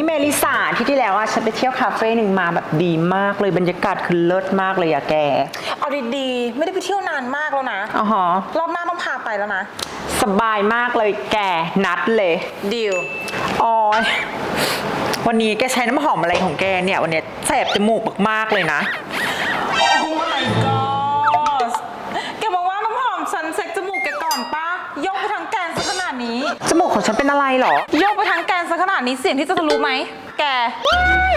ฉันไปเที่ยวคาเฟ่หนึ่งมาแบบดีมากเลยบรรยากาศคือเลิศมากเลยอะแกเอาดีๆ ไม่ได้ไปเที่ยวนานมากแล้วนะ อ๋อฮะรอบหน้าต้องพาไปแล้วนะ สบายมากเลยแกนัดเลยดิวออยวันนี้แกใช้น้ำหอมอะไรของแกเนี่ย วันเนี้ยแสบจมูกมากๆเลยนะ นาดนี้ จมูกของฉันเป็นอะไรเหรอยกไปทั้งแกนซะขนาดนี้เสียงที่จะทะลุไหม แก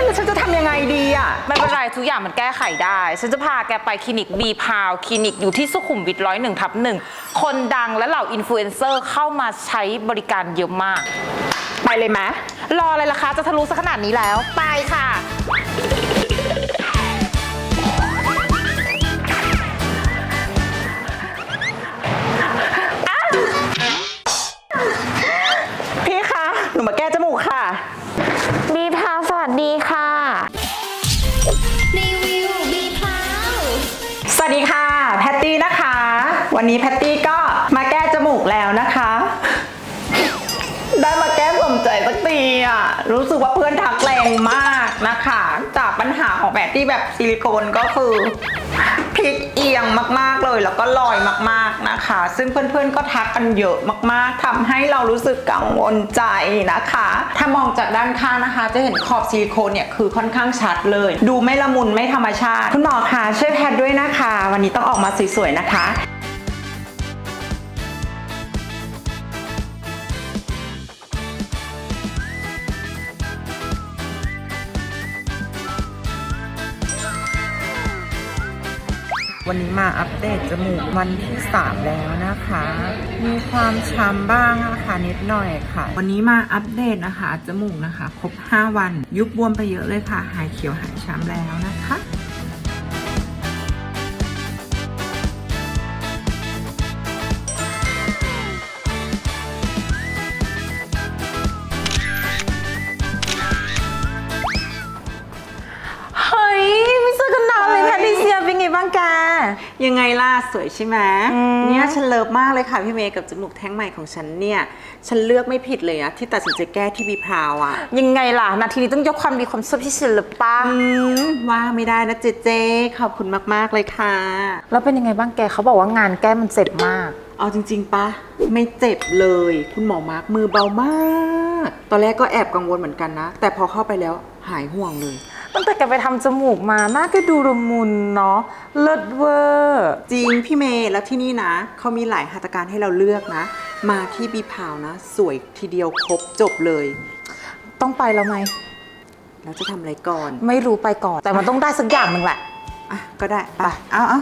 แล้วฉันจะทำยังไงดีอะไม่เป็นไรทุกอย่างมันแก้ไขได้ ฉันจะพาแกไปคลินิกบีพาวคลินิกอยู่ที่สุขุมวิทร้อยหนึ่งทับหนึ่งคนดังและเหล่าอินฟลูเอนเซอร์เข้ามาใช้บริการเยอะมาก ไปเลยไหมรออะไรล่ะคะ จะทะลุซะขนาดนี้แล้ว ไปค่ะ ดีค่ะ รีวิวบีพาวสวัสดีค่ะ แพตตี้นะคะ วันนี้แพตตี้ก็มาแก้จมูกแล้วนะคะ ได้มาแก้สมใจสักทีอะ รู้สึกว่าเพื่อนทักแรงมากนะคะ จากปัญหาของแพตตี้แบบซิลิโคนก็คือพลิกเอียงมากๆ เลยแล้วก็ลอยมากๆนะคะ ซึ่งเพื่อนๆก็ทักกันเยอะมากๆทำให้เรารู้สึกกังวลใจนะคะ ถ้ามองจากด้านข้างนะคะ จะเห็นขอบซิลิโคนเนี่ยคือค่อนข้างชัดเลย ดูไม่ละมุนไม่ธรรมชาติ คุณหมอคะช่วยแพทย์ด้วยนะคะ วันนี้ต้องออกมาสวยๆนะคะ วันนี้มาอัปเดตจมูกวันที่ 3 แล้วนะคะ มีความช้ำบ้างนะคะนิดหน่อยค่ะ วันนี้มาอัปเดตนะคะ จมูกนะคะ ครบ 5 วัน ยุบบวมไปเยอะเลยค่ะ หายเขียวหายช้ำแล้วนะคะ ยังไงล่ะสวยใช่ไหมอืมเนี่ยฉันเลิฟมากเลยค่ะพี่เมย์กับจมูกแท่งใหม่ของฉันเนี่ย ฉันเลือกไม่ผิดเลยอะที่ตัดสินใจแก้ที่บีพราวอะยังไงล่ะ นาทีนี้ต้องยกความดีความชอบที่ฉันหรือป้าอืมว่าไม่ได้นะเจเจขอบคุณมากๆเลยค่ะ แล้วเป็นยังไงบ้างแกเขาบอกว่างานแก้มันเจ็บมากเอาจริง ๆปะไม่เจ็บเลย คุณหมอมาร์กมือเบามาก ตอนแรกก็แอบกังวลเหมือนกันนะ แต่พอเข้าไปแล้วหายห่วงเลย ตั้งแต่แกไปทำจมูกมาหน้าแกดูละมุนเนาะเลิศเวอร์ จริงพี่เมย์แล้วที่นี่นะเขามีหลายหัตถการให้เราเลือกนะ มาที่บีพาวนะ สวยทีเดียวครบจบเลย ต้องไปแล้วไหมแล้วจะทำอะไรก่อน ไม่รู้ไปก่อน แต่มันต้องได้สักอย่างหนึ่งแหละ อะ ก็ได้ ไป เอาเอา